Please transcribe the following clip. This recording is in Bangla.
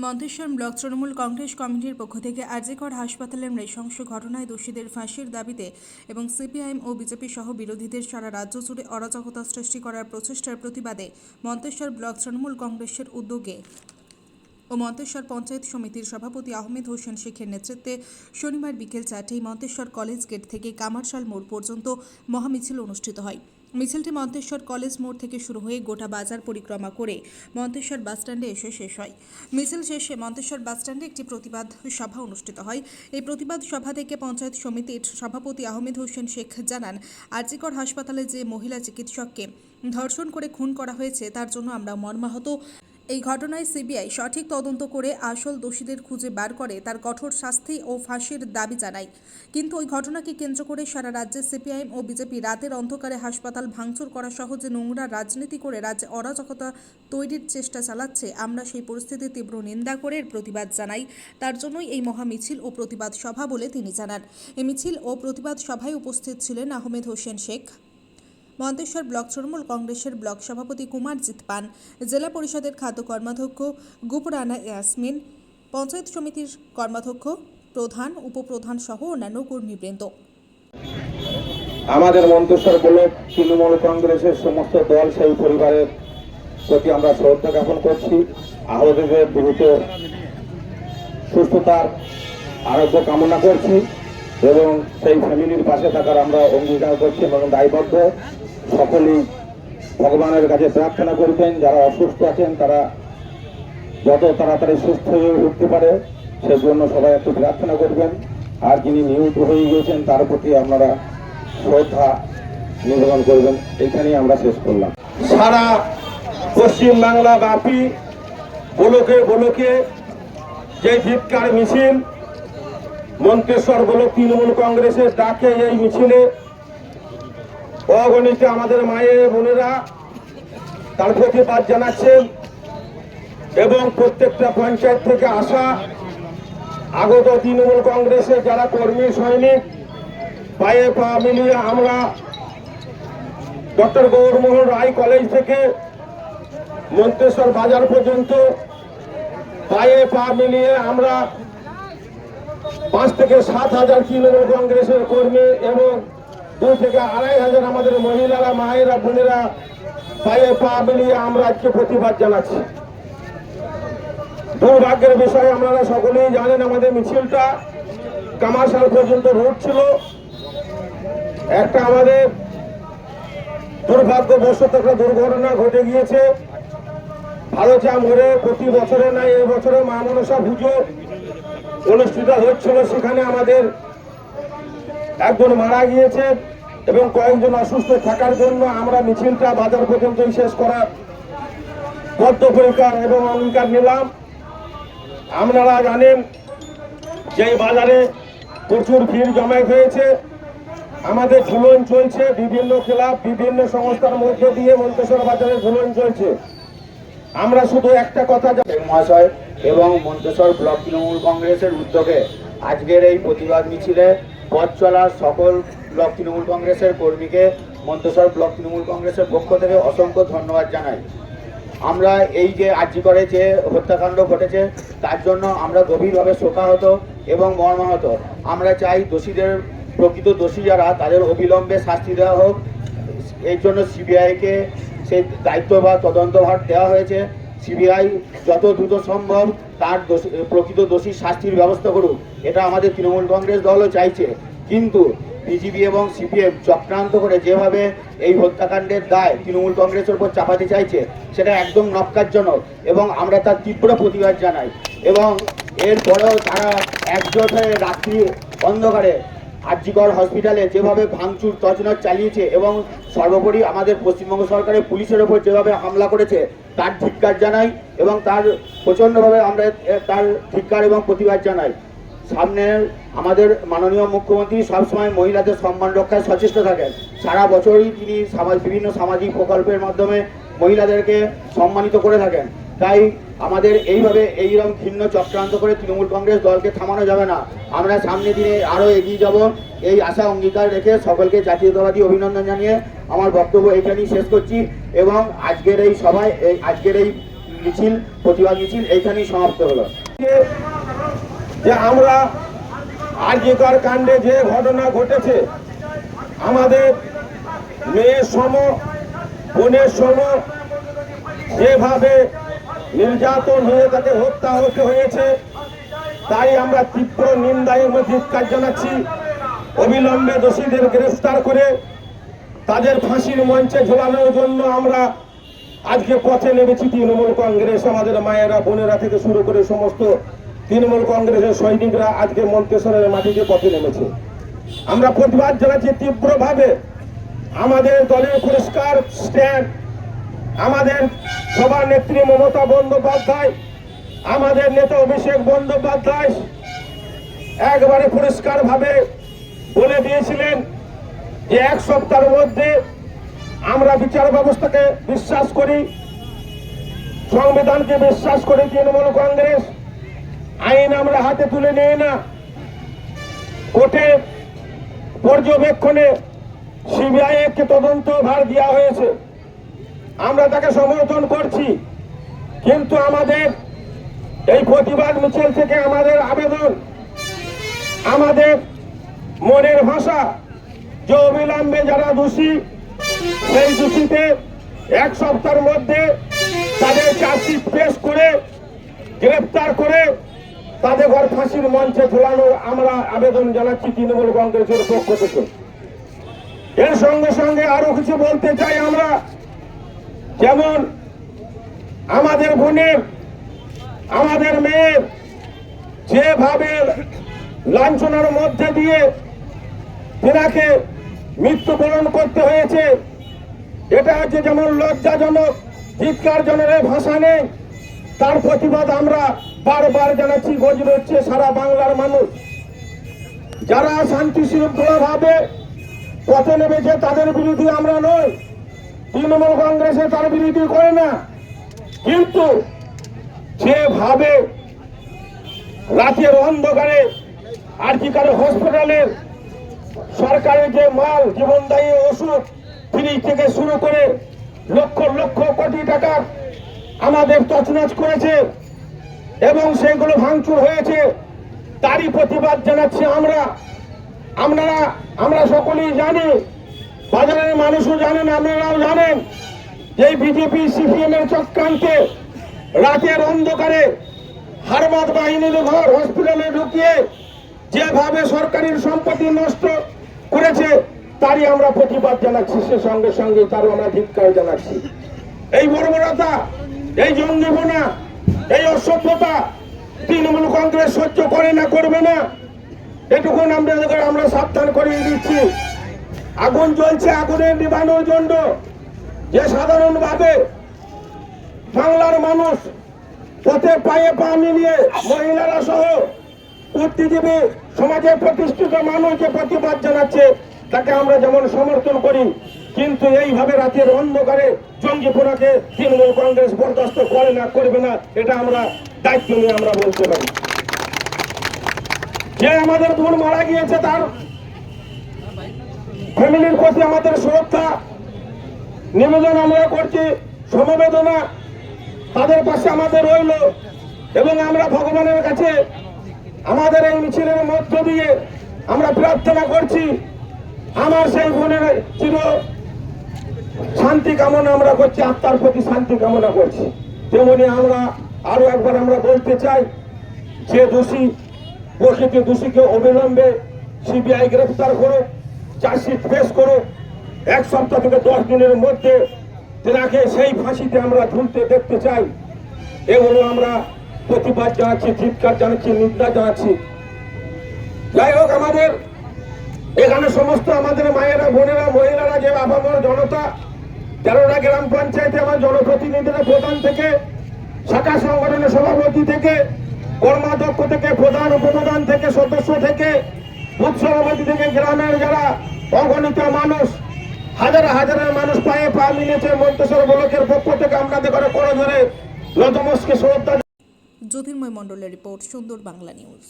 মন্তেশ্বর ব্লক তৃণমূল কংগ্রেস কমিটির পক্ষ থেকে আরজিকর হাসপাতালের নৃশংস ঘটনায় দোষীদের ফাঁসির দাবিতে এবং সিপিআইএম ও বিজেপি সহ বিরোধীদের সারা রাজ্য জুড়ে অরাজকতা সৃষ্টি করার প্রচেষ্টার প্রতিবাদে মন্তেশ্বর ব্লক তৃণমূল কংগ্রেসের উদ্যোগে ও মন্তেশ্বর পঞ্চায়েত সমিতির সভাপতি আহমেদ হোসেন শেখের নেতৃত্বে শনিবার বিকেল চারটেই মন্তেশ্বর কলেজ গেট থেকে কামারশাল মোড় পর্যন্ত মহামিছিল অনুষ্ঠিত হয়। মিছিলটি মন্তেশ্বর কলেজ মোড় থেকে শুরু হয়ে গোটা বাজার পরিক্রমা করে মন্তেশ্বর বাসস্ট্যান্ডে এসে শেষ হয়। মিছিল শেষে মন্তেশ্বর বাসস্ট্যান্ডে একটি প্রতিবাদ সভা অনুষ্ঠিত হয়। এই প্রতিবাদ সভা থেকে পঞ্চায়েত সমিতির সভাপতি আহমেদ হোসেন শেখ জানান, আরজিকর হাসপাতালে যে মহিলা চিকিৎসককে ধর্ষণ করে খুন করা হয়েছে তার জন্য আমরা মর্মাহত। এই ঘটনায় সিবিআই সঠিক তদন্ত করে আসল দোষীদের খুঁজে বার করে তার কঠোর শাস্তি ও ফাঁসির দাবি জানায়। কিন্তু ওই ঘটনাকে কেন্দ্র করে সারা রাজ্যে সিপিআইএম ও বিজেপি রাতের অন্ধকারে হাসপাতাল ভাঙচুর করা সহ যে নোংরা রাজনীতি করে রাজ্যে অরাজকতা তৈরির চেষ্টা চালাচ্ছে। আমরা সেই পরিস্থিতি তীব্র নিন্দা করে প্রতিবাদ জানাই। তার জন্যই এই মহামিছিল ও প্রতিবাদ সভা বলে তিনি জানান। এই মিছিল ও প্রতিবাদ সভায় উপস্থিত ছিলেন আহমেদ হোসেন শেখ। মন্তেশ্বর ব্লক তৃণমূল কংগ্রেসের ব্লক সভাপতি কুমার কুমারজিৎ পান, জেলা পরিষদের খাদ্য কর্মাধ্যক্ষ গুপরানা ইয়াসমিন, পঞ্চায়েত সমিতির কর্মাধ্যক্ষ প্রধান, উপপ্রধান সহ অন্যান্য কর্মীবৃন্দ। আমাদের মন্তেশ্বর ব্লক তৃণমূল কংগ্রেসের সমস্ত দল, সেই পরিবারের প্রতি আমরা শ্রদ্ধা জ্ঞাপন করছি। আহতদের দ্রুত সুস্থতার আরোগ্য কামনা করছি এবং সেই ফ্যামিলির পাশে থাকার আমরা অঙ্গীকার করছি এবং দায়বদ্ধ। সকলেই ভগবানের কাছে প্রার্থনা করবেন যারা অসুস্থ আছেন তারা যত তাড়াতাড়ি সুস্থ হয়ে উঠতে পারে, সেজন্য সবাই একটু প্রার্থনা করবেন। আর যিনি নিহত হয়ে গিয়েছেন, তার প্রতি আপনারা শ্রদ্ধা নিবেদন করবেন। এইখানেই আমরা শেষ করলাম। সারা পশ্চিম বাংলা ব্যাপী বলকে বলকে যে ধিৎকার মিছিল, মন্তেশ্বর ব্লক তৃণমূল কংগ্রেসের ডাকে এই মিছিলে অগণিত আমাদের মায়ের বোনেরা তার প্রতিবাদ জানাচ্ছেন এবং প্রত্যেকটা পঞ্চায়েত থেকে আসা আগত তৃণমূল কংগ্রেসের যারা কর্মী, সৈনিক, পায়ে পা মিলিয়ে আমরা ডক্টর গৌরমোহন রায় কলেজ থেকে মন্তেশ্বর বাজার পর্যন্ত পায়ে পা মিলিয়ে আমরা পাঁচ থেকে সাত হাজার তৃণমূল কংগ্রেসের কর্মী এবং দুই থেকে আড়াই হাজার আমাদের মহিলারা, মায়েরা, বোনেরা পায়ে পা মিলিয়ে আমরা আজকে প্রতিবাদ জানাচ্ছি। দুর্ভাগ্যের বিষয়, আপনারা সকলেই জানেন আমাদের মিছিলটা কামারশাল পর্যন্ত রুট ছিল। একটা আমাদের দুর্ভাগ্যবশত একটা দুর্ঘটনা ঘটে গিয়েছে। ভালোচা মোড়ে প্রতি বছরে নাই এই বছরে মা মনসা পুজো অনুষ্ঠিত হচ্ছিল। সেখানে আমাদের একজন মারা গিয়েছে এবং কয়েকজন অসুস্থ থাকার জন্য আমরা মিছিলটা বাজার পর্যন্তই শেষ করার বদ্ধপরিকার এবং অঙ্গীকার নিলাম। আপনারা জানেন যে বাজারে প্রচুর ভিড় জমায়েত হয়েছে। আমাদের ঝুলন চলছে, বিভিন্ন ক্লাব, বিভিন্ন সংস্থার মধ্যে দিয়ে মন্তেশ্বর বাজারে ঝুলন চলছে। আমরা শুধু একটা কথা মহাশয় এবং মন্তেশ্বর ব্লক তৃণমূল কংগ্রেসের উদ্যোগে আজকের এই প্রতিবাদ মিছিলে পথ চলা সকল ব্লক তৃণমূল কংগ্রেসের কর্মীকে মন্তেশ্বর ব্লক তৃণমূল কংগ্রেসের পক্ষ থেকে অসংখ্য ধন্যবাদ জানাই। আমরা এই যে আর্জি করে যে হত্যাকাণ্ড ঘটেছে, তার জন্য আমরা গভীরভাবে শোকাহত এবং মর্মাহত। আমরা চাই দোষীদের, প্রকৃত দোষী যারা, তাদের অবিলম্বে শাস্তি দেওয়া হোক। এই জন্য সিবিআইকে সেই দায়িত্ব বা তদন্তভার দেওয়া হয়েছে। সিবিআই যত দ্রুত সম্ভব তার দোষী- প্রকৃত দোষী শাস্তির ব্যবস্থা করুক। এটা আমাদের তৃণমূল কংগ্রেস দলও চাইছে। কিন্তু বিজেপি এবং সিপিএম চক্রান্ত করে যেভাবে এই হত্যাকাণ্ডের দায় তৃণমূল কংগ্রেসের উপর চাপাতে চাইছে, সেটা একদম নক্কারজনক এবং আমরা তার তীব্র প্রতিবাদ জানাই। এবং এরপরেও তারা একজোট হয়ে রাত্রি অন্ধকারে আরজিকর হসপিটালে যেভাবে ভাঙচুর, তছনছ চালিয়েছে এবং সর্বোপরি আমাদের পশ্চিমবঙ্গ সরকারের পুলিশের ওপর যেভাবে হামলা করেছে, তার ধিক্কার জানাই এবং তার প্রচণ্ডভাবে আমরা তার ধিক্কার এবং প্রতিবাদ জানাই। সামনে আমাদের মাননীয় মুখ্যমন্ত্রী সবসময় মহিলাদের সম্মান রক্ষায় সচেষ্ট থাকেন। সারা বছরই তিনি বিভিন্ন সামাজিক প্রকল্পের মাধ্যমে মহিলাদেরকে সম্মানিত করে থাকেন। তাই আমাদের এইভাবে এইরকম ভিন্ন চক্রান্ত করে তৃণমূল কংগ্রেস দলকে থামানো যাবে না। আমরা সামনে দিনে আরও এগিয়ে যাব। এই আশা অঙ্গীকার রেখে সকলকে জাতীয়তাবাদী অভিনন্দন জানিয়ে আমার বক্তব্য এখানেই শেষ করছি এবং আজকের এই সভায়, এই আজকের এই মিছিল, প্রতিবাদ মিছিল এইখানেই সমাপ্ত হলো। যে আমরা আর্যিকর কাণ্ডে যে ঘটনা ঘটেছে, আমাদের মেয়ের সম, বোনের সম, যেভাবে নির্যাতন হয়ে তাকে হত্যা হতে হয়েছে, তাই আমরা তীব্র নিন্দা এবং ধিক্কার জানাচ্ছি। অবিলম্বে দোষীদের গ্রেফতার করে তাদের ফাঁসির মঞ্চে ঝোলানোর জন্য আমরা আজকে পথে নেমেছি তৃণমূল কংগ্রেস, আমাদের মায়েরা, বোনেরা থেকে শুরু করে সমস্ত তৃণমূল কংগ্রেসের সৈনিকরা আজকে মন্তেশ্বরের মাটিতে পথে নেমেছে। আমরা প্রতিবাদ জানাচ্ছি তীব্রভাবে। আমাদের দলের পুরস্কার স্ট্যান্ড, আমাদের সবার নেত্রী মমতা বন্দ্যোপাধ্যায়, আমাদের নেতা অভিষেক বন্দ্যোপাধ্যায় একবারে পরিষ্কারভাবে বলে দিয়েছিলেন যে এক সপ্তাহের মধ্যে আমরা বিচার ব্যবস্থাকে বিশ্বাস করি, সংবিধানকে বিশ্বাস করি তৃণমূল কংগ্রেস, আইন আমরা হাতে তুলে নিই না। কোর্টে পর্যবেক্ষণে সিবিআই তদন্ত ভার দেওয়া হয়েছে। আমরা তাকে সমর্থন করছি। কিন্তু আমাদের এই প্রতিবাদ মিছিল থেকে আমাদের আবেদন, আমাদের মনের ভাষা যে অবিলম্বে যারা দোষী, সেই দোষীতে এক সপ্তাহের মধ্যে তাদের চার্জশিট পেশ করে, গ্রেপ্তার করে তাদের ঘর ফাঁসির মঞ্চে ঝোলানোর আমরা আবেদন জানাচ্ছি তৃণমূল কংগ্রেসের পক্ষ থেকে। এর সঙ্গে সঙ্গে আরও কিছু বলতে চাই আমরা। যেমন আমাদের বোনের আমাদের মেয়ের যেভাবে লাঞ্ছনার মধ্যে দিয়ে তেনাকে মৃত্যুবরণ করতে হয়েছে, এটা হচ্ছে যেমন লজ্জাজনক চিৎকারজনের ভাষা নেই, তার প্রতিবাদ আমরা বারবার জানাচ্ছি গজর হচ্ছে সারা বাংলার মানুষ। যারা শান্তি শৃঙ্খলা ভাবে পথে নেমেছে, তাদের বিরুদ্ধে আমরা নই। তৃণমূল কংগ্রেসে তার বিরোধী করে না। কিন্তু যেভাবে রাতের অন্ধকারে আর্থিকারে হসপিটালের সরকারের যে মাল, জীবনদায়ী ওষুধ, ফ্রি থেকে শুরু করে লক্ষ লক্ষ কোটি টাকার আমাদের তছনছ করেছে এবং সেগুলো ভাঙচুর হয়েছে, তারই প্রতিবাদ জানাচ্ছি আমরা। আমরা আমরা সকলেই জানি বাজারের মানুষও জানেন, আপনারাও জানেন যে বিজেপি সিপিএম এর চক্রান্তে রাতের অন্ধকারে হারমাদ বাহিনীর ঘর, হসপিটালে ঢুকিয়ে যেভাবে সরকারের সম্পত্তি নষ্ট করেছে, তারই আমরা প্রতিবাদ জানাচ্ছি, সে সঙ্গে সঙ্গে তারও আমরা ধিক্কার জানাচ্ছি। এই বর্বরতা, এই জঙ্গিপনা এই অসভ্যতা তৃণমূল কংগ্রেস সহ্য করে না, করবে না। এটুকুন আমরা আমরা সাবধান করিয়ে দিচ্ছি। আগুন জ্বলছে আগুনের নিবানোর জন্য। যে সাধারণভাবে বাংলার মানুষ পথে পায়ে পা মিলিয়ে মহিলারা সহ বুদ্ধিজীবী সমাজে প্রতিষ্ঠিত মানুষ যে প্রতিবাদ জানাচ্ছে, তাকে আমরা যেমন সমর্থন করি, কিন্তু এইভাবে রাতের অন্ধকারে জঙ্গিপুরাকে তৃণমূল কংগ্রেস বরদাস্ত করে না, করবে না, এটা আমরা দায়িত্ব নিয়ে আমরা বলতে পারি। যে আমাদের বোন মারা গিয়েছে তার ফ্যামিলির প্রতি আমাদের সুরক্ষা নিবেদন আমরা করছি, সমবেদনা তাদের পাশে আমাদের রইল এবং আমরা ভগবানের কাছে আমাদের এই মিছিলের মধ্য দিয়ে আমরা প্রার্থনা করছি। আমার সেই বোনের চির শান্তি কামনা আমরা করছি, আত্মার প্রতি শান্তি কামনা করছি। তেমনি আমরা আরও একবার আমরা বলতে চাই, যে দোষী, প্রকৃত দোষীকে অবিলম্বে সিবিআই গ্রেফতার করুক। চার্জশিট পেশ করুক এক সপ্তাহ থেকে দশ দিনের মধ্যে তেনাকে সেই ফাঁসিতে আমরা ঝুলতে দেখতে চাই। এগুলো আমরা প্রতিবাদ জানাচ্ছি, চিৎকার জানাচ্ছি, নিন্দা জানাচ্ছি। যাই হোক আমাদের, এখানে সমস্ত আমাদের মায়েরা, বোনেরা, মহিলারা, যে বাবা আপামর জনতা, তেরোটা গ্রাম পঞ্চায়েতে আমার জনপ্রতিনিধিরা প্রধান থেকে, শাখা সংগঠনের সভাপতি থেকে, কর্মাধ্যক্ষ থেকে, প্রধান উপপ্রধান থেকে, সদস্য থেকে বুথ সভাপতি থেকে গ্রামের যারা অগণিত মানুষ, হাজার হাজারের মানুষ পায়ে পা মিলেছে মন্তেশ্বর ব্লকের পক্ষ থেকে। আমরা করে করে ধরে লতমসকে শ্রদ্ধা জ্যোতির্ময় মণ্ডলের রিপোর্ট, সুন্দর বাংলা নিউজ।